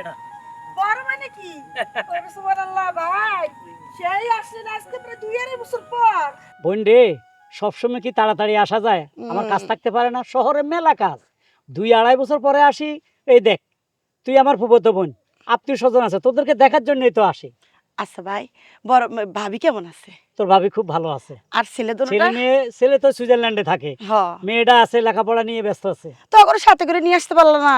কেডা? বড় মানে কি? সুবহানাল্লাহ ভাই সেই আসলেন আজকে প্রায় দুই আড়াই বছর পর। বোন রে সবসময় কি তাড়াতাড়ি আসা যায়? আমার কাজ থাকতে পারে না শহরে মেলা কাজ। দুই আড়াই বছর পরে আসি এই দেখ তুই আমার ফুফতো বোন আত্মীয় স্বজন আছে তোদেরকে দেখার জন্যই তো আসি। আচ্ছা ভাই বড় ভাবি কেমন আছে? তোর ভাবি খুব ভালো আছে। আর ছেলে ছেলে মেয়ে ছেলে তো সুইজারল্যান্ডে থাকে। মেয়েটা আছে লেখাপড়া নিয়ে ব্যস্ত আছে। তো ওরে সাথে করে নিয়ে আসতে পারল না।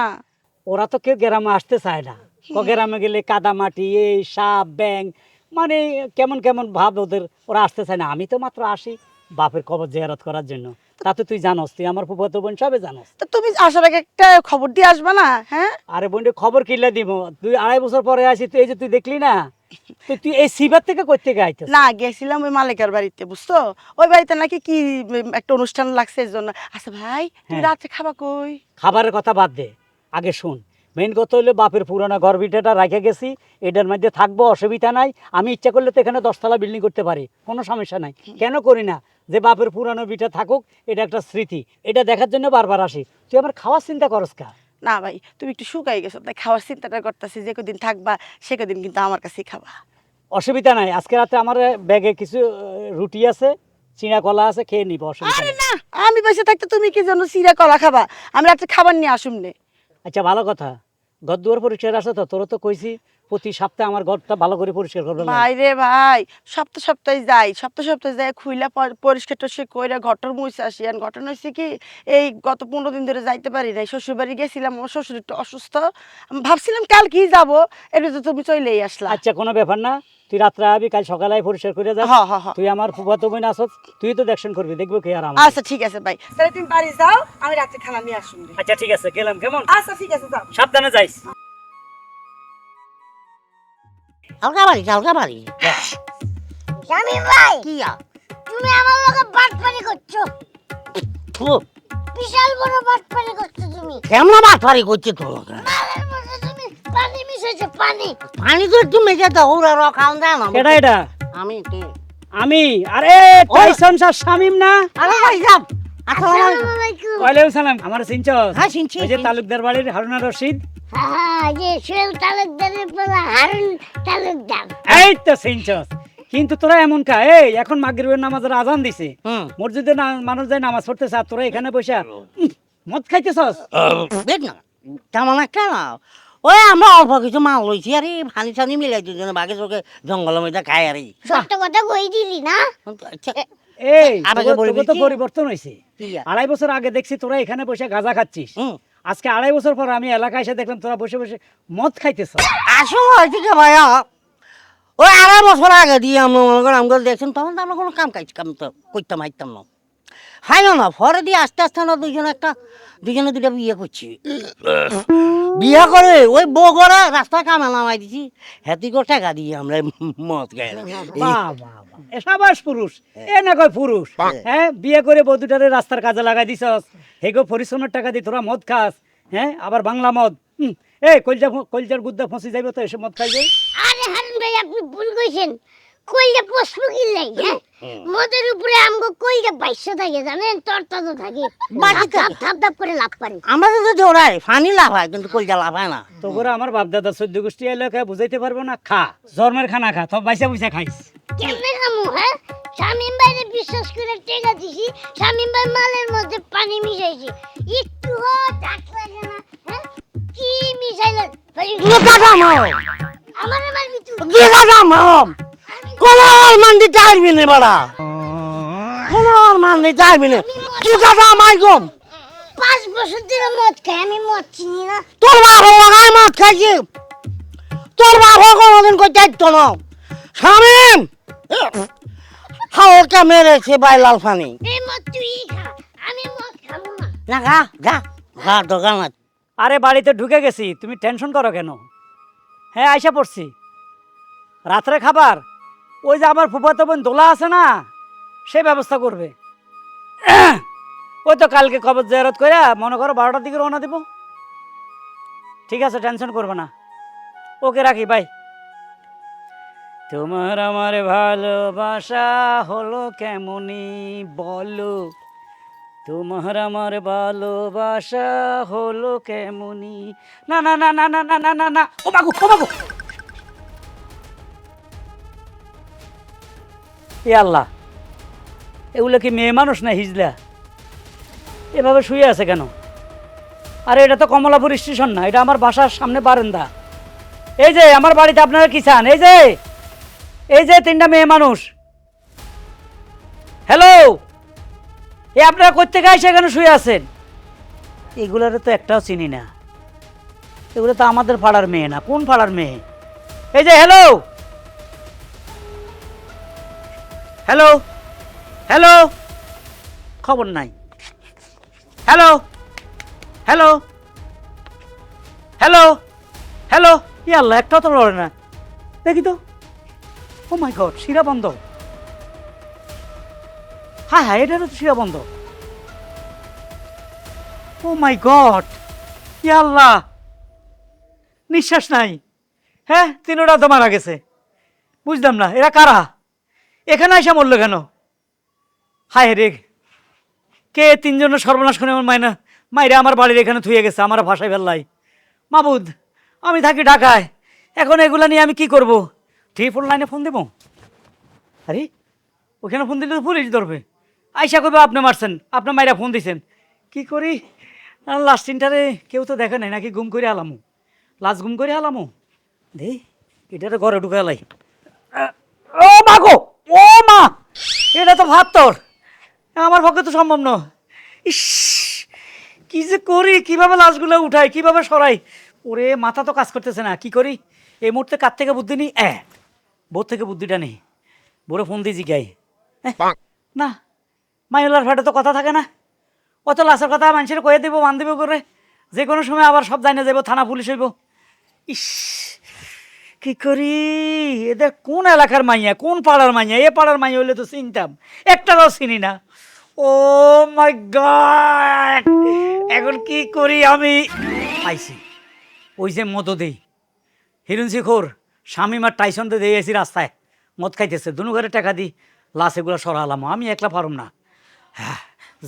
ওরা তো কেউ গ্রামে আসতে চায় না। ও গ্রামে গেলে কাদা মাটি এই সাপ ব্যাং মানে কেমন কেমন ভাব ওদের ওরা আসতে চায় না। আমি তো মাত্র আসি বাপের কবর জেয়ারত করার জন্য। তা তো তুই জানোস তুই আমার ফুফাতো বোন সবে জানোস। তো তুমি আসার আগে একটা খবর দিয়ে আসবে না হ্যাঁ? আরে বোন খবর কিনলে দিব। তুই আড়াই বছর পরে আসি তুই এই যে তুই দেখলি না? তুই তুই এই সিবার থেকে থেকে আইতেছ না গেছিলাম ওই মালিকের বাড়িতে বুঝছ? ওই বাড়িতে নাকি কি একটা অনুষ্ঠান লাগছে এর জন্য। আচ্ছা ভাই তুমি হ্যাঁ। রাত্রে খাবা কই? খাবারের কথা বাদ দে। আগে শুন। মেইন কথা হলো বাপের পুরোনো ঘর ভিটাটা রেখে গেছি এটার মধ্যে থাকব অসুবিধা নাই। আমি ইচ্ছা করলে তো এখানে দশতলা বিল্ডিং করতে পারি কোনো সমস্যা নাই। কেন করি না? যে বাপের পুরানো ভিটা থাকুক এটা একটা স্মৃতি। এটা দেখার জন্য বারবার আসি। তুই আমার খাওয়ার চিন্তা করস কা? না ভাই তুমি একটু শুকাই গেছো তাই খাওয়ার চিন্তাটা করতেছি যে কদিন থাকবা সে কদিন কিন্তু আমার কাছেই খাবা। অসুবিধা নাই আজকে রাতে আমার ব্যাগে কিছু রুটি আছে চিনা কলা আছে খেয়ে নিব অসুবিধা আরে না আমি বেঁচে থাকতে তুমি কি জন্য সিরা কলা খাবা? আমি রাত্রে খাবার নিয়ে আসুম নে। আচ্ছা ভালো কথা। ঘর পরিচয় আছে তো তোর তো কইছি। প্রতি সপ্তাহে আমার ঘরটা ভালো করে পরিষ্কার করবে ভাই রে ভাই সপ্তাহ সপ্তাহে যাই সপ্তাহ সপ্তাহে যাই খুইলা পরিষ্কার টরিষ্কার কইরা ঘটর মুছে আসি। আর ঘটনা হচ্ছে কি এই গত পনেরো দিন ধরে যাইতে পারি নাই। শ্বশুর বাড়ি গেছিলাম আমার শ্বশুর একটু অসুস্থ। ভাবছিলাম কাল কি যাব এটা তো তুমি চলেই আসলা। আচ্ছা কোনো ব্যাপার না। তুই রাত্রে আবি কাল সকালে পরিষ্কার করে যা। তুই আমার ফুফাতো বোন আসছ তুই তো দেখশন করবি দেখব কে আর আচ্ছা ঠিক আছে ভাই। তাহলে তুমি বাড়ি যাও আমি রাত্রে খানা নিয়ে আসুন আচ্ছা ঠিক আছে গেলাম কেমন? আচ্ছা ঠিক আছে যাও। সাবধানে যাইস। হালকা বাড়ি হালকা বাড়ি স্বামী ভাই কি আর? তুমি আমার লগে বাটপানি করছ। বিশাল বড় বাটপানি করছ তুমি। কেমন বাটপারি করছে তোমাকে মালের মধ্যে তুমি পানি মিশাইছো পানি। পানি তো একটু মেজে দাও ওরা রখাও দেয় না। এটা এটা? আমি কে? আমি? আরে টাইসন স্যার শামিম না? আরে ভাই যাব ওয়ালাইকুম সালাম। আমার হ্যাঁ চিনছি ওই যে তালুকদার বাড়ির হারুনা রশিদ। হ্যাঁ যে সোহেল তালুকদারের বলা হারুন তালুকদার। এই তো চিনছস কিন্তু তোরা এমন কা এই এখন মাগরিবের নামাজের আজান দিছে। মসজিদে না মানুষ যায় নামাজ পড়তেছে আর তোরা এখানে বসে মদ খাইতেছস? দেখ না তেমন একটা না ওই আমরা অল্প কিছু মাল লইছি আরে পানি টানি মিলাই দুজনে বাগে চোখে জঙ্গলের মধ্যে খাই আরে। সত্য কথা কই দিলি না? আচ্ছা, এই তো পরিবর্তন হয়েছে। আড়াই বছর আগে দেখছি তোরা এখানে বসে গাঁজা খাচ্ছিস। আজকে আড়াই বছর পর আমি এলাকায় এসে দেখলাম তোরা বসে বসে মদ খাইতেছ। আসল হয়েছে কি ভাইয়া। ওই আড়াই বছর আগে দিয়ে আমরা মনে করেন আমরা দেখছেন তখন তো আমরা কোনো কাম কাজ কাম তো করতাম হাইতাম না। হাই না পরে দিয়ে আস্তে আস্তে আমরা দুজনে একটা দুজনে দুটা বিয়ে করছি। বিয়ে করে ওই বউ করে রাস্তায় কামে নামাই দিছি। হেতি করে টাকা দিয়ে আমরা মদ সাবাস পুরুষ এ না কয় পুরুষ। হ্যাঁ বিয়ে করে বধুটারে রাস্তার কাজে লাগাই দিছস। হেগো পরিশ্রমের টাকা দিয়ে তোরা মদ খাস। হ্যাঁ আবার বাংলা মদ। হুম, এই কলজা কলজার গুদ্দা ফসি যাইব তো এসে মদ খাইবে। আরে হারুন ভাই আপনি ভুল কইছেন। কইলে পুষ্প কিনলাই হ্যাঁ? মদের উপরে আমগো কইলে বাইশ থাকে জানেন? তরতাজা থাকে। বাকি ধাপ ধাপ ধাপ ধাপ করে লাভ পারে। আমরা তো জোড়াই ফানি লাভ হয় কিন্তু কলজা লাভ হয় না। তো করে আমার বাপ দাদা চোদ্দ গোষ্ঠী এলাকায় বুঝাইতে পারব না খা জন্মের খানা খা তো বাইসা বুঝা খাইস। কেমনে খামু হ্যাঁ? শামিম ভাইরে বিশ্বাস করে টেকা দিছি শামিম ভাই মালের মধ্যে পানি মিশাইছি। একটু ডাক লাগে না হ্যাঁ? কি কথা মাও আমারে মারবি তুই? কি কথা মাও মান্দি চাইবি নে বড়া। কোন মান্দি চাইবি নে। কি কথা মাই গম। পাঁচ বছর ধরে মদ খাই আমি মদ চিনি না। তোর বাপ লাগাই মাছ খাইছি। তোর বাপ কোনোদিন কই চাইতো না। হাওকা মেরেছে বাই লাল ফানি এই মদ তুই খা আমি মদ খাব না। না গা গা গা দোকান আরে বাড়িতে ঢুকে গেছি তুমি টেনশন করো কেন? হ্যাঁ আইসা পড়ছি। রাত্রে খাবার? ওই যে আমার ফুফাতো বোন দোলা আছে না, সে ব্যবস্থা করবে। ওই তো কালকে খবর জেরত করে মনে করো বারোটার দিকে রওনা দেব। ঠিক আছে, টেনশন করবে না। ওকে রাখি, বাই। তোমার আমার ভালোবাসা হলো কেমনই বলো? তোমার আমার ভালোবাসা হলো কেমনি? না না না না না না না না না ও বাগু ও বাগু এ আল্লাহ, এগুলো কি মেয়ে মানুষ না হিজলা? এভাবে শুয়ে আছে কেন? আরে এটা তো কমলাপুর স্টেশন না, এটা আমার বাসার সামনে বারান্দা। এই যে, আমার বাড়িতে আপনারা কি চান? এই যে এই যে তিনটা মেয়ে মানুষ। হ্যালো এ আপনারা কোথেকে এসে এখানে শুয়ে আছেন? এগুলার তো একটাও চিনি না। এগুলো তো আমাদের পাড়ার মেয়ে না, কোন পাড়ার মেয়ে? এই যে হ্যালো হ্যালো হ্যালো খবর নাই। হ্যালো হ্যালো হ্যালো হ্যালো ই আল্লাহ একটাও তো লড়ে না। দেখি তো। ও মাই গড শিরা বন্ধ। হ্যাঁ হ্যাঁ এটারও তো শিরা বন্ধ। ও মাই গড ই আল্লাহ। নিঃশ্বাস নাই। হ্যাঁ তিনোটা তো মারা গেছে। বুঝলাম না, এরা কারা? এখানে আইসা মরলো কেন? হায় রে। কে তিনজনের সর্বনাশ করে আমার মায়না মাইরে আমার বাড়ির এখানে থুয়ে গেছে, আমার ভাষায় ফেললাই। মাবুদ, আমি থাকি ঢাকায়। এখন এগুলা নিয়ে আমি কি করব? ট্রিপল লাইনে ফোন দেবো? আরে, ওখানে ফোন দিলে তো পুলিশ ধরবে। আইসা কবে আপনি মারছেন আপনার মাইরা ফোন দিছেন। কি করি? লাস্ট তিনটারে কেউ তো দেখে নাই, নাকি গুম করে আলামু লাস্ট গুম করে আলামু দে এটারে ঘরে ঢুকে এলাই ও মা গো ও মা এটা তো ভাত তোর। আমার পক্ষে তো সম্ভব নয়। ইস কি যে করি কীভাবে লাশগুলো উঠাই কীভাবে সরাই। ওরে মাথা তো কাজ করতেছে না কি করি? এই মুহূর্তে কার থেকে বুদ্ধি নিই? এ বোর থেকে বুদ্ধিটা নেই। বোরে ফোন দিয়ে জিগাই। না মাইলার ফাটে তো কথা থাকে না। অত লাশের কথা মানুষের কয়ে দেবো মান দেবো করে। যে কোনো সময় আবার সব জানিয়ে যাব থানা পুলিশ হইব। ইস কি করি? এদের কোন এলাকার মাইয়া, কোন পাড়ার মাইয়া? এ পাড়ার মাইয়া হইলে তো চিনতাম একটাও চিনি না। Oh my god! এখন কি করি আমি? আইছি ওই যে মদ দেই। হিরুন শিখর স্বামীমার টাইসন দিয়ে এসি রাস্তায়। মদ খাইতেছে, দুনু ঘরে টাকা দিই লাশ এগুলো সরালাম। আমি একলা পারুম না। হ্যাঁ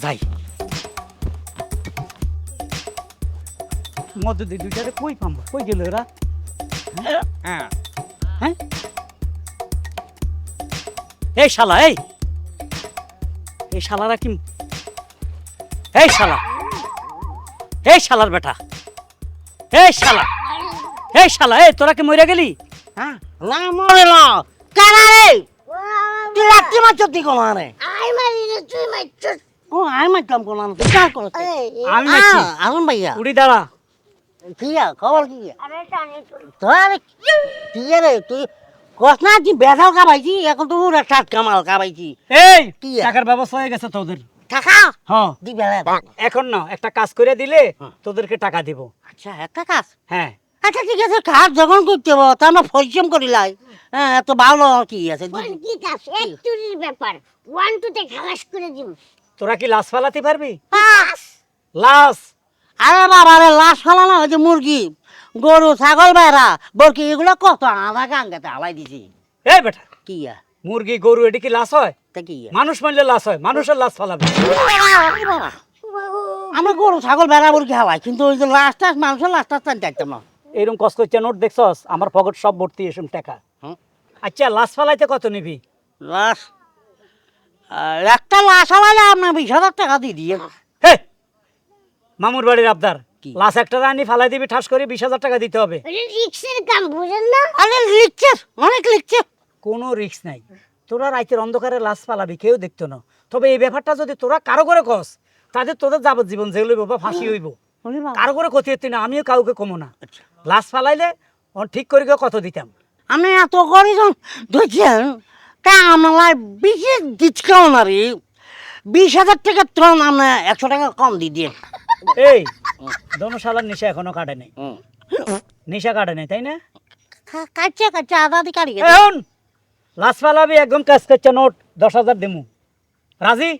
যাই। মদ দিই দুইটারে কই পাম্বা কই গেল এরা? হ্যাঁ। হ্যাঁ এই শালা এই। এই শালারা কি এই শালা। এই শালার বেটা। এই শালা। এই শালা এই তোরা কি মরে গেলি? হ্যাঁ। না মরে না। কারা রে? তুই রাত্রি মাছ তুই কোন রে আই মারি না তুই মারছিস। ও আমি মারতাম কোন তুই কার করতে এই, এই, আমি মারছি। আগুন ভাইয়া। উড়ি দাঁড়া। খবর কি আরে টানে তুই তোর তুই রে তুই কস না তুই বেসাল কামাইছি এখন তো সাত কামাল কামাইছি। এই কি? টাকার ব্যবস্থা হয়ে গেছে তোদের। টাকা? হ্যাঁ। দি বেলা। এখন না একটা কাজ করে দিলে হ্যাঁ। তোদেরকে টাকা দিব। আচ্ছা একটা কাজ? হ্যাঁ। আচ্ছা ঠিক আছে কাজ যখন করতে হব তা আমরা পরিশ্রম করিলাই হ্যাঁ এত ভালো কি আছে? কি কাজ? এক চুরির ব্যাপার। ওয়ান টুতে খালাস করে দিব। তোরা কি লাশ ফালাতে পারবি? পাস। লাশ! আরে বাবা রে লাশ ফেলানো হয়েছে মুরগি গরু ছাগল বেড়া বরকি এগুলো কত? আধা গাঙ্গাতে হালাই দিছি। এই বেটা কি মুরগি গরু এটি কি লাশ হয়? তা কি মানুষ মারলে লাশ হয় মানুষের লাশ ফালাবে। আমরা গরু ছাগল বেড়া মুরগি হালাই কিন্তু ওই যে লাশ টাশ মানুষের লাশ টাশ টানতে একদম না এরকম কষ্ট করছে নোট দেখছস? আমার পকেট সব ভর্তি এসব টাকা। আচ্ছা লাশ ফালাইতে কত নিবি? লাশ একটা লাশ হালাইলে আপনার বিশ হাজার টাকা দিয়ে দিয়ে মামুর বাড়ির আবদার। কি? লাশ একটা রানি ফালাই দিবি ঠাস করে বিশ হাজার টাকা দিতে হবে। রিক্সের কাম বুঝেন না? আরে লিখছে অনেক লিখছে কোনো রিস্ক নাই। তোরা রাইতের অন্ধকারে লাশ ফালাবি কেউ দেখতো না। তবে এই ব্যাপারটা যদি তোরা কারও করে কস তাদের তোদের যাবজ্জীবন জেল হইব বা ফাঁসি হইব। কারও করে ক্ষতি হচ্ছে না আমিও কাউকে কমো না। আচ্ছা। লাশ ফালাইলে ও ঠিক করে কত দিতাম? আমি এত করেছেন ধরছেন তা আমার বিশেষ দিচ্ছেও না রে বিশ হাজার টাকা তখন আমরা একশো টাকা কম দিয়ে দিয়ে এই দনশালার নেশা এখনও কাটে নাই। নেশা কাটে নাই তাই না? কাটছে কাটছে আধা আধি কাটি এখন লাশ ফালাবি একদম কাজ করছে নোট দশ হাজার দেমু। রাজি?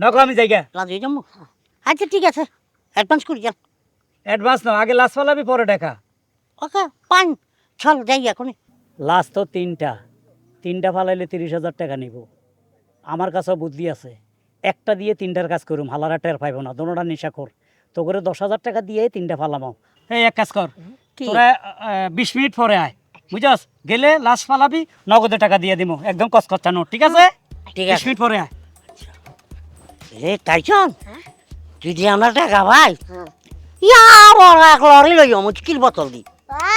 নকো আমি জায়গা। রাজি যাব? আচ্ছা ঠিক আছে। অ্যাডভান্স করি যান অ্যাডভান্স নাও আগে লাশ ফালাবি পরে টাকা ওকে পান চল যাই এখনই। লাশ তো তিনটা। তিনটা ফালাইলে তিরিশ হাজার টাকা নিব। আমার কাছেও বুদ্ধি আছে। একটা দিয়ে তিনটার কাজ করুম হালারা টের পাইব না দোনোটা নেশা কর। তো করে দশ হাজার টাকা দিয়ে তিনটা ফালামাও এই এক কাজ কর তোরা বিশ মিনিট পরে আয় বুঝছস? গেলে লাশ ফালাবি নগদে টাকা দিয়ে দিব একদম কসকচ্চানো ঠিক আছে? ঠিক বিশ আছে। মিনিট পরে আয়। রে তাইছন তুই দিয়ে আমরা টাকা ভাই হ্যাঁ। ইয়া বড় এক লরি লই মুশকিল বোতল দি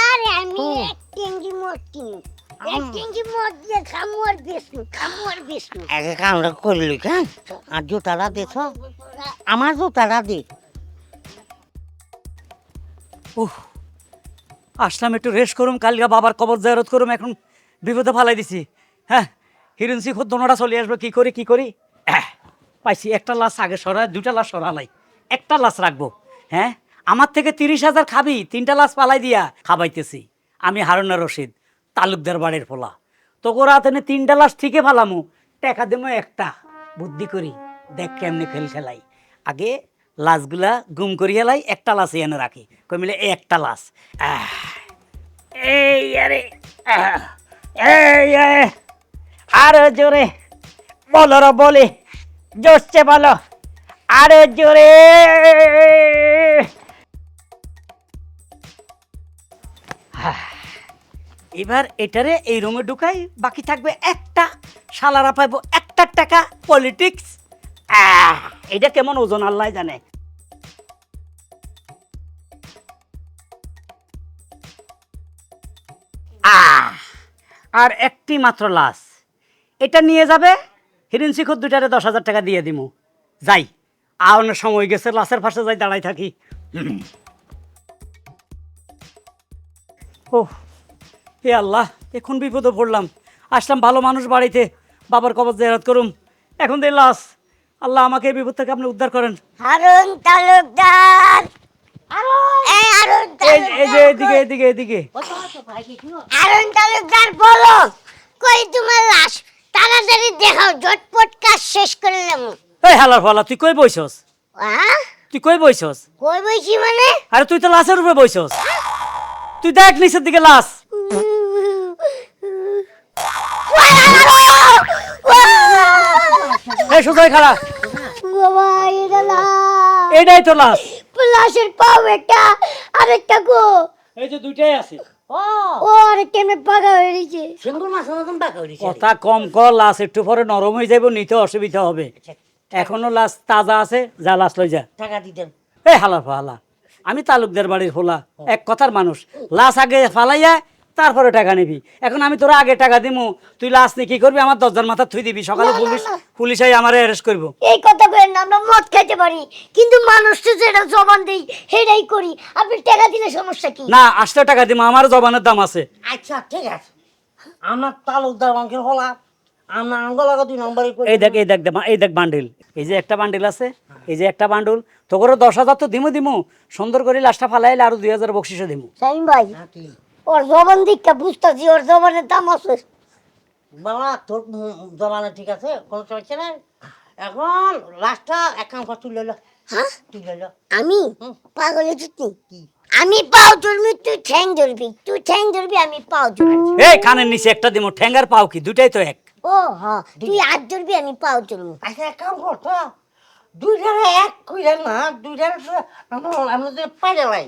আরে আমি এক টেঙ্গি মদ কিনি। এক টেঙ্গি মদ দিয়ে খামু আর বেসনু খামু আর বেসনু একে কামড়া করলি কেন? আর জুতাটা দেছ আমার জুতাটা দে। উহ আসলাম একটু রেস্ট করুম কালকে বাবার কবর জায়রত করুম এখন বিপদে ফালাই দিছি। হ্যাঁ হিরুনসি খুব দোনোটা চলে আসবে কি করি কি করি? আহ, পাইছি একটা লাশ আগে সরা দুটা লাশ সরালাই। একটা লাশ রাখব। হ্যাঁ আমার থেকে তিরিশ হাজার খাবি তিনটা লাশ পালাই দিয়া খাবাইতেছি। আমি হারুনা রশিদ তালুকদার বাড়ির ফোলা তোকে তেনে তিনটা লাশ ঠিকই ফালামু টাকা দেবো একটা। বুদ্ধি করি দেখ কেমনি খেল খেলাই আগে লাশগুলা গুম করি হেলাই একটা লাশ এনে রাখি। কই মিলে একটা লাশ। এই আরে এই আরে জোরে বলো রে বলে জোরছে বলো, আরও জোরে। এবার এটারে এই রুমে ঢুকাই, বাকি থাকবে একটা, শালারা পাইবো একটা টাকা পলিটিক্স এটা কেমন ওজন, আল্লাহ জানে। আর একটি মাত্র লাশ। এটা নিয়ে যাবে? হিরিন শিখর দুটারে দশ হাজার টাকা দিয়ে দিমু। যাই আর অনেক সময় গেছে, লাশের পাশে যাই দাঁড়াই থাকি। ও হে আল্লাহ, এখন বিপদে পড়লাম। আসলাম ভালো মানুষ বাড়িতে, বাবার কবর জেরাত করুম। এখন দিয়ে লাশ। আল্লাহ আমাকে এই বিপদ থেকে আপনি উদ্ধার করেন। হারুন তালুকদার! এই হারুন এই এই যে এদিকে এদিকে এদিকে। হারুন তালুকদার বলো। কই তোমার লাশ? তাড়াতাড়ি দেখাও ঝটপট কাজ শেষ করে নেব। এই হালার ফালা তুই কই বইছস? তুই কই বইছস? কই বইছি মানে? আরে তুই তো লাশের উপরে বইছস। তুই দেখ নিচের দিকে লাশ। এই সোজাই খাড়া বাবা এটা লাশ। এইটাই তো লাশ। লাশের পাও একটা আরেকটা গো। এই যে দুইটাই আছে। ও। ও আরেকটা এমনি পাকা হয়ে গেছে। সিঙ্গুর মাছ মতন হয়ে গেছে। কথা কম কর লাশ একটু পরে নরম হয়ে যাবে নিতে অসুবিধা হবে। এখনও লাশ তাজা আছে যা লাশ লই যা। টাকা দিতেন এই হালা ফালা আমি তালুকদার বাড়ির হোলা এক কথার মানুষ। লাশ আগে ফালাইয়া তারপরে টাকা নিবি। এখন আমি তোরা আগে টাকা দিমু। তুই লাশ নিয়ে কি করবি? আমার দরজার মাথা থুই দিবি। সকালে না, না, পুলিশ পুলিশ আই আমার অ্যারেস্ট করব। এই কথা করেন না আমরা মদ খাইতে পারি। কিন্তু মানুষ তো যেটা জবান দেই সেটাই করি। আপনি টাকা দিলে সমস্যা কি? না আটশো টাকা দিমু। আমার জবানের দাম আছে। আচ্ছা ঠিক আছে। আমার তালুকদার মাংসের হলা আমরা আঙ্গলাগা দুই নম্বরে এই দেখ এই দেখ এই দেখ বান্ডিল এই যে একটা বান্ডিল আছে এই যে একটা বান্ডুল তো করে দশ হাজার তো দিমু দিমু। সুন্দর করে লাশটা ফালাইলে আরও দুই হাজার বকশিসও দিমু। শাহিন ভাই নাকি ওর জবান দিকটা বুঝতেছি ওর জবানের দাম আছে। বাবা তোর জমানো ঠিক আছে? কোনো সমস্যা নাই? এখন লাস্টটা এক কাম কর তুই লইল। হ্যাঁ? তুই লইল। আমি? হুম। পাগলে চুতনি কি? আমি পাও ধরবি তুই ঠ্যাং ধরবি তুই ঠ্যাং ধরবি আমি পাও ধরবি এই কানের নিচে একটা দিমু ঠ্যাঙ্গার পাও কি? দুটাই তো এক। ও হ্যাঁ। তুই হাত ধরবি আমি পাও ধরবো আচ্ছা এক কাম কর তো। দুইটারে এক কইলেন না দুইটারে আমি যদি পাইলে লাই।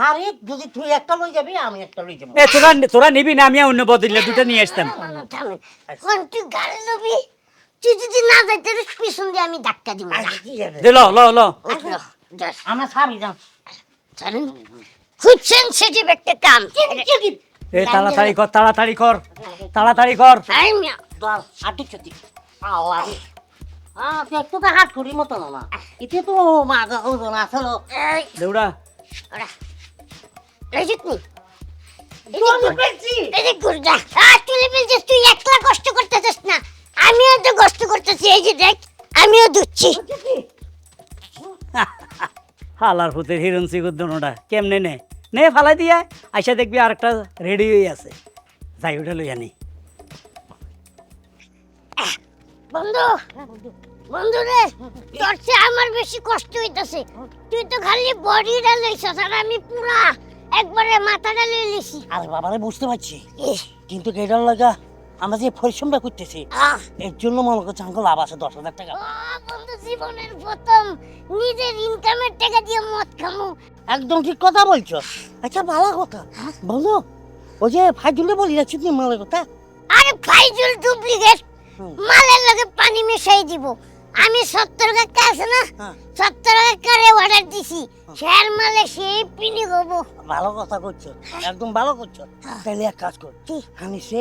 হারি যদি তুই একটা লই যাবি আমি একটা লই যাব। এ তোরা তোরা নিবি না আমি অন্য বদলে দুটো নিয়ে আসতাম। কোন তুই গাড়ি লবি? তুই যদি না যাইতে পারিস, পিছন দিয়ে আমি ধাক্কা দিব। ঠিক আছে দে ল ল ল। আমার সাবি যান খুব সেন্সিটিভ একটা কাম। এ তাড়াতাড়ি কর তাড়াতাড়ি কর তাড়াতাড়ি কর। আই মিয়া, দল আটি চটি আওয়া আহ দেখতে তো হাত করি মতো না এতে তো আসলো এই, দেউড়া ওরা, তুই, একলা কষ্ট করতেছিস না আমিও তো কষ্ট করতেছি এই যে দেখ আমিও দুচ্ছি হালার ফুতের হিরণ সিগুর দোনোটা কেমনে নে নে ফালাই দিয়া আইসা দেখবি আরেকটা রেডি হয়ে আছে যাই ওটা লইয়া নি বন্ধু বন্ধু রে তোর চেয়ে আমার বেশি কষ্ট হইতাছে তুই তো খালি বডিটা লইছস আর আমি পুরা একবারে মাথাটা লই লিছি আর বাবারে বুঝতে পারছি। কিন্তু এটার লাগা আমরা যে পরিশ্রমটা করতেছি এর জন্য মনে করছে আমাকে লাভ আছে দশ হাজার টাকা। ও বন্ধু জীবনের প্রথম নিজের ইনকামের টাকা দিয়ে মদ খামু। একদম ঠিক কথা বলছো। আচ্ছা ভালো কথা। বলো ওই যে ফাইজুলে বলি রাখছি তুমি মালের কথা? আরে ফাইজুল ডুপ্লিকেট। মালের লগে পানি মিশাই দিব। আমি সত্তর কাকা আছে না হ্যাঁ। সত্তর কাকারে অর্ডার দিছি। শেয়ার মালে সেই পিনি হব ভালো কথা করছ একদম ভালো করছ তাহলে এক কাজ কর আমি সে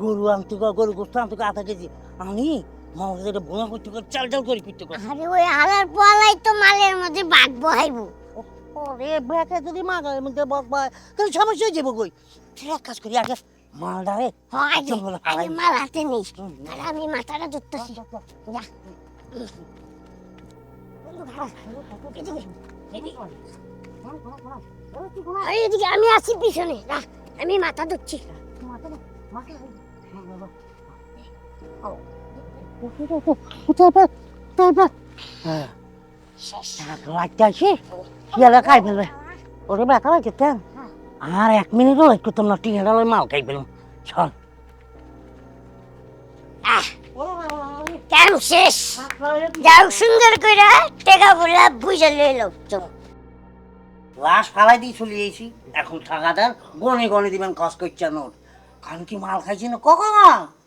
গরু আনতে গো, গরু গোস্ত আনতে গো আধা কেজি আমি মামাকে বোনা করতে গো, চাল চাল করে করতে। আরে ওই আলার পোয়ালাই তো মালের মধ্যে বাঘ বহাইবো। ওরে ব্যাকে যদি মাগার মধ্যে বক পায় তাহলে সমস্যা হয়ে যাব কই? তুই এক কাজ করি আগে মালটা রে হয় আগে। মাল হাতে নেই আমি মাথাটা ধরতেছি। যা। এদিকে। আমি আছি পিছনে। আমি মাথা ধরছি। খাই আর এক মিনিটও টিনের মাল খাই ফেলুন চল কাম শেষ? যাও সুন্দর করে টেকা বলে বুঝে লইল লাশ ফালাই দিয়ে চলে গেছি। এখন টাকাদার গনে গনে দিবেন কস করছে নোট। কারণ কি মাল খাইছি না? কখন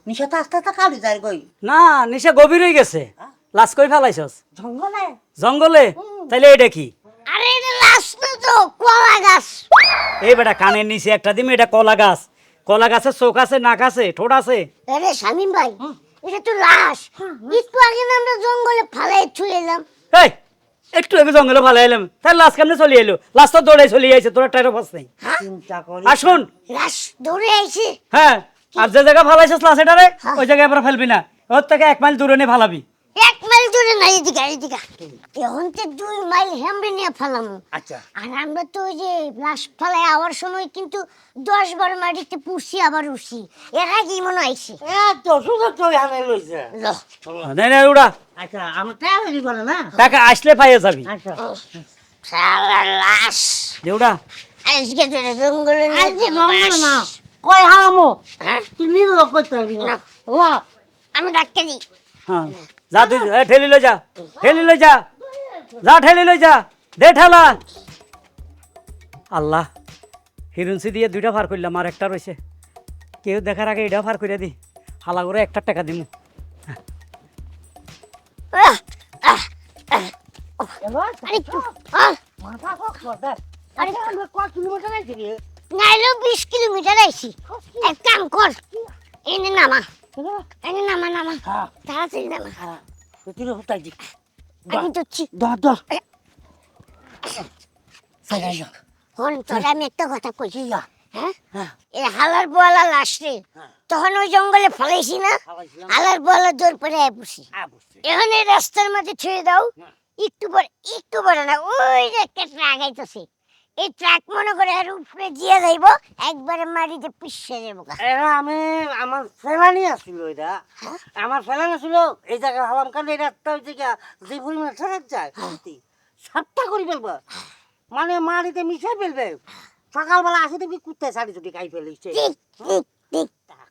নিশা তো আস্তে আস্তে খালি যায় কই? না নিশা গভীর হয়ে গেছে। লাশ কই ফেলাইছস? জঙ্গলে? জঙ্গলে? তাইলে এটা কি? আরে এটা লাশ না তো কলা গাছ। এই বেটা কানের নিচে একটা দিম এটা কলা গাছ। কলা গাছের চোখ আছে নাক আছে ঠোঁট আছে। আরে শামিম ভাই এটা তো লাশ। একটু আগে না আমরা জঙ্গলে ফালাই ছুঁয়ে এলাম। এই একটু আগে জঙ্গলে ফালাই এলাম। তাই লাশ কেমনে চলে এলো? লাশ তো দৌড়ে চলে যাইছে তোরা টাইরো পাস নেই। চিন্তা করি আসুন লাশ দৌড়ে আইছে। হ্যাঁ আর যে জায়গা ফালাইছিস লাশ এটারে ওই জায়গায় আবার ফেলবি না। ওর থেকে এক মাইল দূরে নিয়ে ফালাবি। এক দূরে নাই এদিকে এদিকে এখন তো দুই মাইল হেমড়ে নিয়ে ফালামু। আচ্ছা। আর আমরা তো ওই যে লাশ ফালাই আওয়ার সময় কিন্তু দশ বার মাটিতে পুষি আবার উঠছি। এর আগে মনে আইছে এত সুযোগ তো এখানে লইছে। লো। নাই নাই উড়া। আচ্ছা আমরা টাকা করে না? টাকা আসলে পাইয়ে যাবি। আচ্ছা। সারা লাশ। দেউড়া আজকে তো জঙ্গলে আজকে বাস। না। কই হারামো? হ্যাঁ? নিজে লোক করতে পারবি না। ওয়া আমি ডাক্তার হ্যাঁ। যা তুই ঠেলি লই যা, ঠেলি লই যা যা ঠেলি লই যা, দে ঠেলা। আল্লাহ হিরুনসি দিয়ে দুইটা ফার করলাম, আর একটা রয়েছে। কেউ দেখার আগে এটাও ফার করে দি, হালা করে একটা টাকা দিমু। নাইলেও বিশ কিলোমিটার আইছি। এক কাম কর, এনে নামা। নামা নামা। হ্যাঁ তাড়াতাড়ি নামা। হ্যাঁ তুই হতাই দি আমি ধরছি। দর দর সাইডাই যা হন তোর আমি একটা কথা কইছি যা। হ্যাঁ? হ্যাঁ? এই হালার বোয়ালা লাশ রে হ্যাঁ। তখন ওই জঙ্গলে ফলাইছি না? হালার বোয়ালা জোর পরে আ এখন এই রাস্তার মধ্যে ছুঁয়ে দাও। হ্যাঁ। একটু পরে একটু পরে না ওই যে একটা ট্রাক আইতেছে এই ট্রাক মনে করে আর উপরে দিয়ে যাইব একবারে মাটিতে পিছিয়ে যাব। এরা আমি আমার ফেলানি আসছিল এটা আমার ফেলানি ছিল এই জায়গায় হলাম কারণ এই রাস্তা ওই জায়গা যে পরিমাণে ফেরত যায় সাতটা করে ফেলব। মানে মাটিতে মিশে ফেলবে। সকালবেলা আসে দেখবি কুত্তে শাড়ি চুটি খাই ফেলিছে।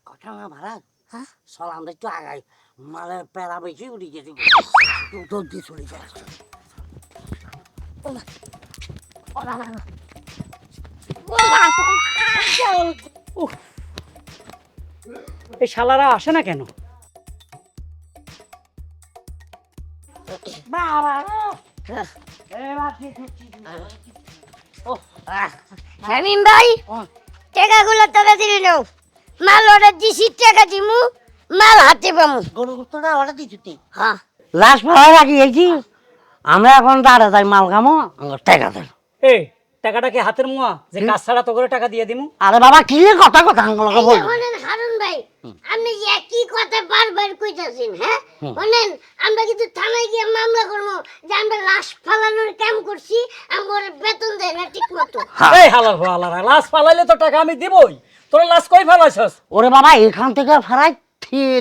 কথা না ভাড়া। হ্যাঁ? চল আমরা একটু আগাই। মালের প্যারা বেশি উঠে গেছি। চলে যায়। এই শালারা আসে না কেন? শামিম ভাই টাকাগুলো তাড়াতাড়ি নাও মাল অর্ডার দিছি টাকা দিমু মাল হাতে পামু। গরু গুস্তটা অর্ডার দিচ্ছি তুই। হ্যাঁ। লাশ ভাড়া রাখিয়েছি আমরা এখন দাঁড়া যাই মাল কামো টাকা দেন। এই টাকাটা কি হাতের মুয়া? যে কাজ ছাড়া তো করে টাকা দিয়ে দিমু? আরে বাবা কি কথা কথা আঙ্গুলকে বল। শোনেন হারুন ভাই আপনি যে একই কথা বারবার কইতাছেন হ্যাঁ? শোনেন আমরা কিন্তু থানায় গিয়ে মামলা করব যে আমরা লাশ ফালানোর কাম করছি আমার বেতন দেয় না ঠিক মতো এই হালার হো হালার লাশ ফালাইলে তো টাকা আমি দিবই। তোর লাশ কই ফালাইছস? ওরে বাবা এখান থেকে ফেরাই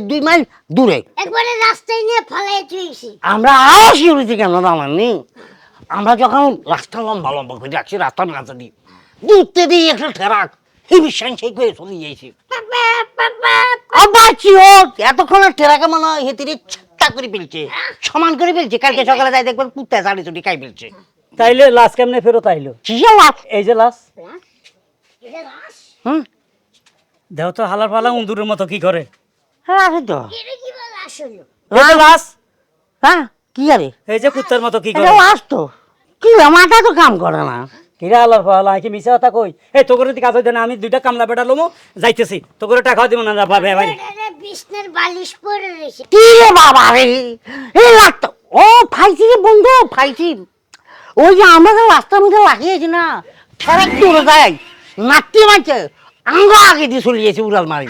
দুই মাইল দূরে। একবারে রাস্তায় নিয়ে ফালাই আমরা আরও শিউরিটি কেন আমরা যখন রাস্তা লম্বা লম্বা করে যাচ্ছি রাস্তার মাঝে দিয়ে দূরতে দিয়ে একটা ঠেরাক সেই করে চলে যাইছি। এতক্ষণ টেরাকে মনে হয় হেতিরে ছাত্তা করে ফেলছে সমান করে ফেলছে কালকে সকালে যাই দেখবেন কুত্তা চাড়ি চুটি খাই ফেলছে। তাইলে লাশ কেমনে ফেরত আইলো? কিসে লাভ এই যে লাশ। লাশ? হুম? দেহ তো হালার পালা উন্দুরের মতো কি করে? হ্যাঁ আছে তো। কি বলে লাশ এই যে হ্যাঁ। কি আরে? এই যে কুত্তার মতো কি করে? লাশ তো। কি মাথা তো কাম করে না? কিরা কি মিছা কথা কই? এই তো করে কাজ হইতে না আমি দুইটা কামলা বেটা লমো যাইতেছি। তো করে টাকা দিব না ভাবে ভাই। বালিশ পরে রয়েছে। কি রে বাবা রে? এই লাগতো ও ফাইছি রে বন্ধু ফাইছি। ওই যে আমরা যে রাস্তার মধ্যে লাগিয়েছি না ফেরত দূরে যায় নাট্টি মারছে আঙ্গ আগে দিয়ে চলে গেছে উড়াল মারি।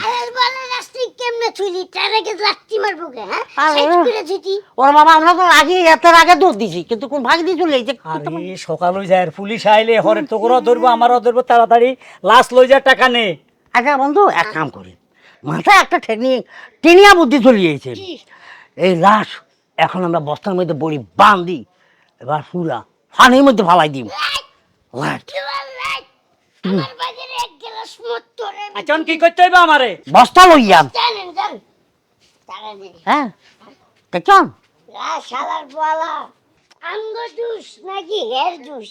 রাস্তায় কেমনে চুলি তার আগে লাত্তি মারবো কে হ্যাঁ। শেষ করে দিতি ওর বাবা আমরা তো লাগিয়ে এত আগে দৌড় দিছি কিন্তু কোন ভাগ দিয়ে চলে গেছে? আরে সকাল হয়ে যায় আর পুলিশ আইলে হরে তোকেও ধরবো আমারও ধরবো তাড়াতাড়ি লাশ লই যা টাকা নে। আচ্ছা বন্ধু এক কাম করি। মাথায় একটা টেকনিক টেনিয়া বুদ্ধি চলে গেছে। এই লাশ এখন আমরা বস্তার মধ্যে বড়ি বান্ধি এবার পুরা ফানির মধ্যে ফালাই দিব। লাশ এখন কি করতে হইবে আমারে? বস্তা লইয়াম হ্যাঁ দেখছেন রা শালার বলা আঙ্গ দুষ নাকি হের দুষ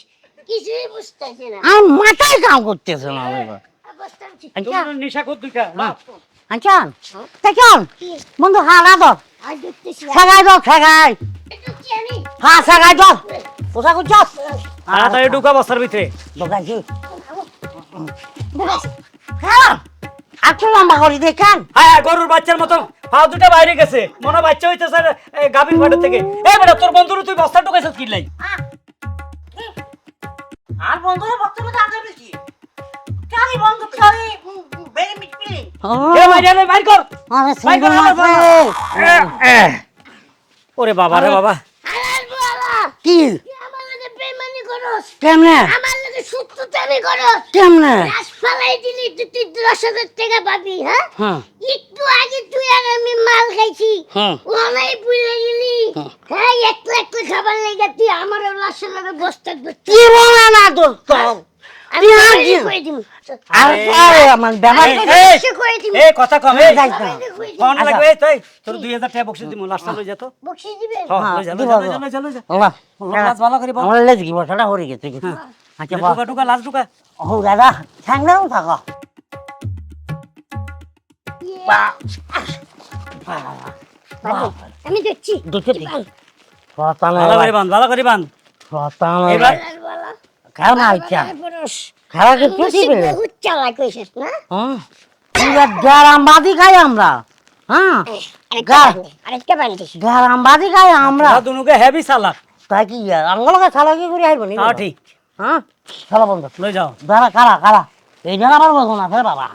কিছুই বুঝতেছে না। আর মাথায় কাম করতেছে না এবার। অবস্থা ঠিক। আচ্ছা। নিশা কর দুইটা আচ্ছা বন্ধু হারা দর দর হ্যাঁ দর পোশাক ঢুকা বস্তার ভিতরে। হ্যাঁ লম্বা করি দেখেন? হ্যাঁ গরুর বাচ্চার মতো। পা দুটা বাইরে গেছে। মনে হয় বাচ্চা হইতেছে গাভীর ফাটের থেকে। এই বেটা তোর বন্ধুর তুই বস্তা ঢুকাইছিস কি লাই? আর বন্ধুরা বক্তব্য জানতে পেরেছি চারি বন্ধু চারি বেরি মিটপিলি এ মাইরা লই বাইর কর। আরে সিঙ্গল ওরে বাবা রে বাবা। কি? কেমনে? আমার লগে সূত্রতামি করস কেমনে? রাস দিলি তুই দশ হাজার টাকা পাবি হ্যাঁ? হ্যাঁ। একটু আগে তুই আর আমি মাল খাইছি। হুম। ওলাই বুঝে গেলি। হ্যাঁ। এক লাখ টাকা খাবার লেগে তুই আমার লাশের লগে বস্তা কি বলে না দোস্ত আমি আর কি? কই দিম আর আরে আমার ব্যাপার এই, কথা কম এই। ফোন আচ্ছা। লাগবে তুই তোর 2000 টাকা বকশিস দিমু লাস্টটা লই যা তো। বকশিস দিবেন হ্যাঁ হ্যাঁ, লই যা লই দিব, যা দিব। লই যা লই আল্লাহ। ভালো করে বল। আমার লেজ বসাটা হরে গেছে আচ্ছা ঢুকা ঢুকা লাজ ঢুকা ও দাদা সাংনাও থাকো। আমি দেখছি দেখে দেখি শতানো ভালো করে বান ভালো করে বান এবার? খাও না ইচ্ছা খাওয়া কি খুশি পেলে না? হ্যাঁ খাই আমরা। হ্যাঁ আরেকটা খাই দুনুকে হেভি সালাক তাই কি আঙ্গলকে ছালাকি করে আইব নি হ্যাঁ ঠিক। হ্যাঁ? চলো বন্ধু লই যাও। দাঁড়া কারা কারা? এই বলব না ফের বাবা।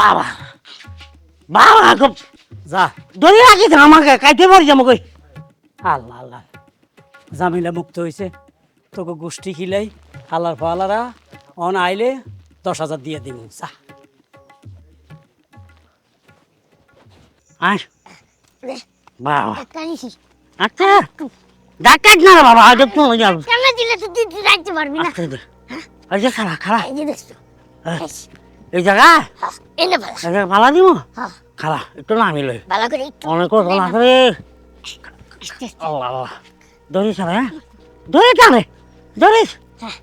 বাবা। বাবা খুব যা। ধরে রাখিস আমাকে কাইতে পারি যাব কই? আল্লাহ আল্লাহ। জামিলা মুক্ত হয়েছে তোকে গোষ্ঠী খিলাই আল্লাহর ফালারা অন আইলে দশ হাজার দিয়ে দিব যা। বাবা। আচ্ছা ডাক্তার না বাবা আজ তো যাব। টাকা দিলে তো তুই রাখতে পারবি না? আচ্ছা দে আচ্ছা খালা খালা। এই যে দেখছ। এই জায়গা? হ্যাঁ, এনে ভালো এই জায়গা ভালো দিব হ্যাঁ, খালা একটু নামি লই। ভালো করে একটু অনেক কথা না করে। আল্লাহ আল্লাহ। ধরিস হ্যাঁ? ধরে টানে ধরিস? হ্যাঁ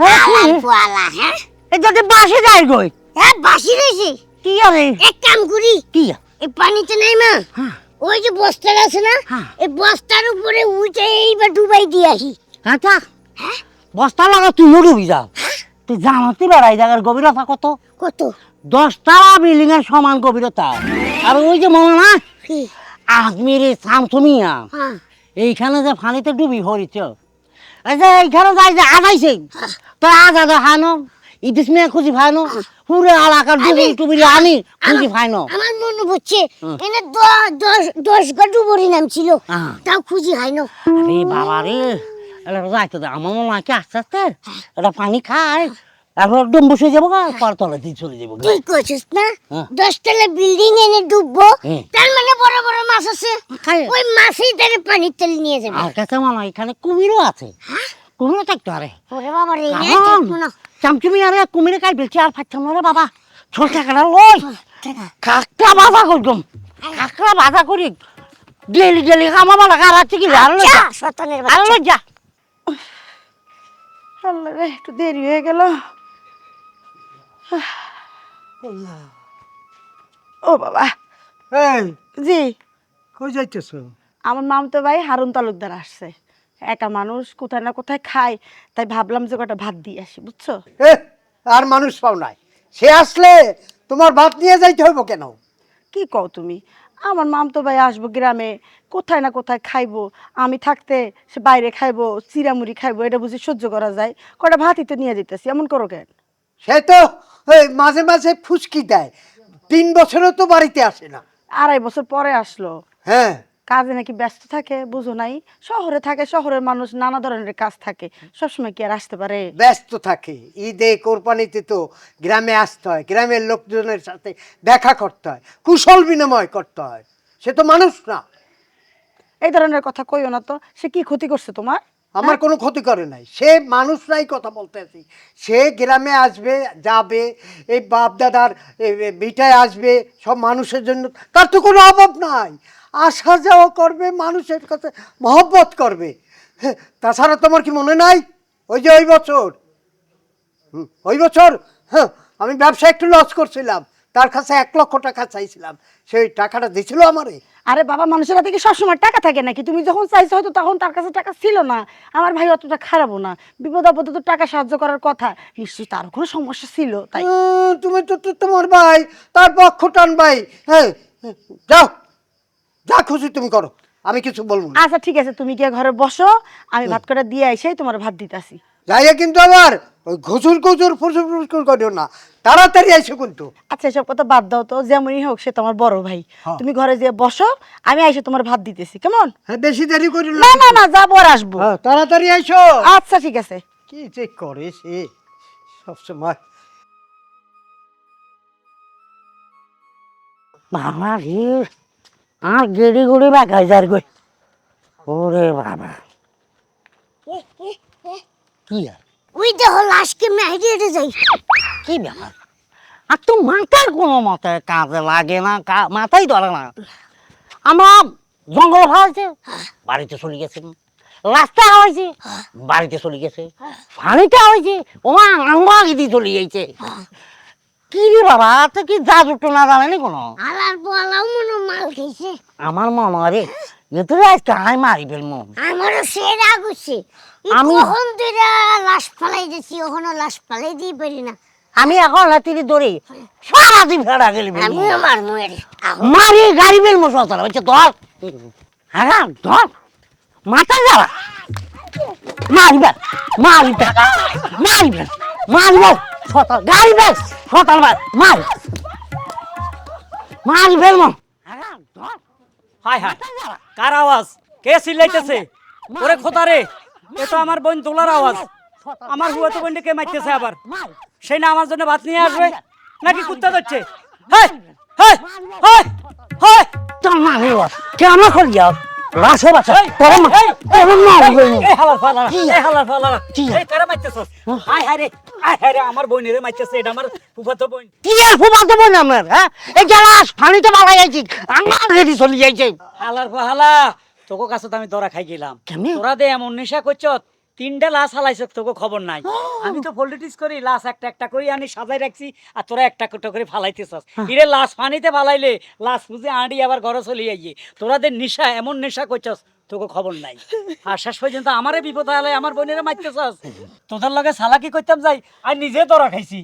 হ্যাঁ? এই বাসে যাই গই হ্যাঁ, বাসি রয়েছে। কি আরে এক কাম করি। কি এই পানিতে নেই মা। হ্যাঁ। ওই যে বস্তাটা আছে না হ্যাঁ। এই বস্তার উপরে উঠে এইবার ডুবাই দিয়ে আসি। আচ্ছা। বস্তা লাগা তুইও ডুবি যা তুই জানতি বেড়াই জায়গার গভীরতা কত? কত? দশতলা বিল্ডিং এর সমান গভীরতা। আর ওই যে মনে না? আজমিরে শামসুমিয়া। হ্যাঁ। এইখানে যে পানিতে ডুবি হরিছ। আচ্ছা এইখানে যাই যে আগাইছে তো আজ আজ হানো। ইদিস মেয়ে খুঁজি পুরো এলাকার আনি খুঁজি আমার মনে পড়ছে এনে দ- দশ দশ গা ডুবরি নাম ছিল হ্যাঁ। তাও খুঁজি হয় আরে বাবা রে এটা যাইতে দে আমার মনে হয় আস্তে আস্তে এটা পানি খায় এখন একদম বসে যাব গা পারতলা দিয়ে চলে যাব তুই কইছিস না হ্যাঁ। দশতলা বিল্ডিং এনে ডুববো হুম। তার মানে বড় বড় মাছ আছে। ওই মাছই তারে পানির তেলে নিয়ে যাবে। আর কাছে মনে হয় এখানে কুমিরও আছে। কুমিরও থাকতে ওরে বাবা রে চামচুমি আরে কুমিরে কাই বেলছি আর পাচ্ছাম না রে বাবা। ছোট টাকাটা লই কাকড়া বাজা করলাম কাকড়া বাজা করি। ডেলি ডেলি কামাবা লাগা রাখছি কি আর লই শতানের আর লই যা। আল্লাহ রে একটু দেরি হয়ে গেল। ও বাবা। এই জি। কই যাইতেছো? আমার মামতো ভাই হারুন তালুকদার আসছে। একা মানুষ কোথায় না কোথায় খায় তাই ভাবলাম যে কটা ভাত দিয়ে আসি বুঝছ? এ আর মানুষ পাও নাই। সে আসলে তোমার ভাত নিয়ে যাইতে হইব কেন? কি কও তুমি? আমার মাম তো ভাই আসব গ্রামে কোথায় না কোথায় খাইবো আমি থাকতে সে বাইরে খাইবো চিরামুড়ি খাইবো এটা বুঝি সহ্য করা যায়। কটা ভাতই তো নিয়ে যেতেছি এমন করো কেন? সে তো ওই মাঝে মাঝে ফুসকি দেয়। তিন বছরও তো বাড়িতে আসে না। আড়াই বছর পরে আসলো। হ্যাঁ। কাজে নাকি ব্যস্ত থাকে বুঝো নাই? শহরে থাকে শহরের মানুষ নানা ধরনের কাজ থাকে। সবসময় কি আর আসতে পারে? ব্যস্ত থাকে। ঈদে কোরবানিতে তো গ্রামে আসতে হয় গ্রামের লোকজনের সাথে দেখা করতে হয় কুশল বিনিময় করতে হয়। সে তো মানুষ না। এই ধরনের কথা কইও না তো। সে কি ক্ষতি করছে তোমার? আমার কোনো ক্ষতি করে নাই। সে মানুষ নাই কথা বলতেছি সে গ্রামে আসবে যাবে এই বাপ দাদার বিটায় আসবে সব মানুষের জন্য। তার তো কোনো অভাব নাই। আসা যাওয়া করবে মানুষের কাছে মহব্বত করবে। হ্যাঁ, তাছাড়া তোমার কি মনে নাই? ওই যে ওই বছর। ওই বছর? হ্যাঁ আমি ব্যবসা একটু লস করছিলাম। তার কাছে এক লক্ষ টাকা চাইছিলাম। সেই টাকাটা দিছিল আমারে। আরে বাবা মানুষের হাতে কি সবসময় টাকা থাকে নাকি? তুমি যখন চাইছো হয়তো তখন তার কাছে টাকা ছিল না। আমার ভাই অতটা খারাপও না। বিপদ আপদে তো টাকা সাহায্য করার কথা। নিশ্চয়ই তার কোনো সমস্যা ছিল তাই। তুমি তো তো তোমার ভাই তার পক্ষ টান ভাই। হ্যাঁ হ্যাঁ, যাও। যা খুশি তুমি করো আমি কিছু বলব না। আচ্ছা ঠিক আছে তুমি গিয়ে ঘরে বসো আমি ভাত করে দিয়ে আইসাই তোমার ভাত দিতাছি। যাইয়া কিন্তু আবার ওই ঘুষুর কুচুর ফুসুর ফুসুর করিও না। তাড়াতাড়ি আইসো কিন্তু। আচ্ছা এসব কথা বাদ দাও তো যেমনই হোক সে তোমার বড় ভাই। হ্যাঁ। তুমি ঘরে যেয়ে বসো আমি আইসে তোমার ভাত দিতেছি কেমন? হ্যাঁ বেশি দেরি করি না। না না যাব আর আসব। হ্যাঁ তাড়াতাড়ি আইসো। আচ্ছা ঠিক আছে। কি যে করে সে সবসময় বাবা রে আর গেড়ি গুড়ি বা যার গই। ওরে বাবা। কি আর? ওই দেখো লাশ কেমনে হেঁটে হেঁটে যাই। কি ব্যাপার? আর তো মাথার কোনো মতে কাজে লাগে না কা- মাথাই ধরে না। আমরা জঙ্গল হাওয়াইছে বাড়িতে চলে গেছে। রাস্তা হাওয়াইছে বাড়িতে চলে গেছে। পানিতে হাওয়াইছে ওমা আঙ্গা গিয়ে চলে গেছে। কি রে বাবা তো কি টোনা জানে নি কোনো আলার পোয়ালাও মনে মাল খেয়েছে। আমার মনে হয় রে এ তো আজকে হাই মারি ফেলমো আমারও সে রাগ হচ্ছে। আমি আমি- কখন তুইরা লাশ ফালাই দিচ্ছি ওখানে লাশ ফালাই দিয়ে পারি না। আমি এখন রাত্রি ধরে সারাদিন ফেরা গেলি আমিও মারবো এরে আহো মারি গাড়ি বেল মশলা হচ্ছে ধর। হ্যাঁ ধর। মাথা যারা মারিবে মারিবে মারিবে মারিবে সতাল গাড়ি বেল সতাল বার মার মারি বেল মো ধর। হায় হায় কার আওয়াজ? কে চিল্লাইতেছে? ওরে খোদা রে এ তো আমার বোন তোলার আওয়াজ। আমার হুয়া তো বোনকে কে মারতেছে আবার? সেই না আমার জন্য ভাত নিয়ে আসবে? নাকি কুত্তা ধরছে? হায় তোর মারি কেন করিয়া রাসে বাসা। তোরা মা তোরা মা এই হালার ফালা? এই হালার ফালা। কি? এই তোরা মাইতেছস? আয় হারে আয় হায় হায় আমার বোনেরে মারতেছে এটা আমার ফুফাতো বোন কি আর ফুফাতো আমার হ্যাঁ? এই গ্যালাস পানিতে যাইছি আমার রেডি চলে যাইছে। হালার ফালা তোকে কাছে তো আমি দরা খাই গেলাম। তোরা দে এমন নেশা করছ তিনটা লাশ হালাইছ তোকে খবর নাই। আমি তো পলিটিক্স করি লাশ একটা একটা করে আনি সাজাই রাখছি আর তোরা একটা একটা করে ফালাইতেছ ইরে লাশ পানিতে ফালাইলে লাশ বুঝে আড়ি আবার ঘরে চলে যাইয়ে তোরাদের নেশা এমন নেশা করছস তোকে খবর নাই। আর শেষ পর্যন্ত আমারে বিপদ হলে আমার বোনেরা মারতেছস। তোদের লগে সালাকি করতাম যাই আর নিজে তোরা খাইছি।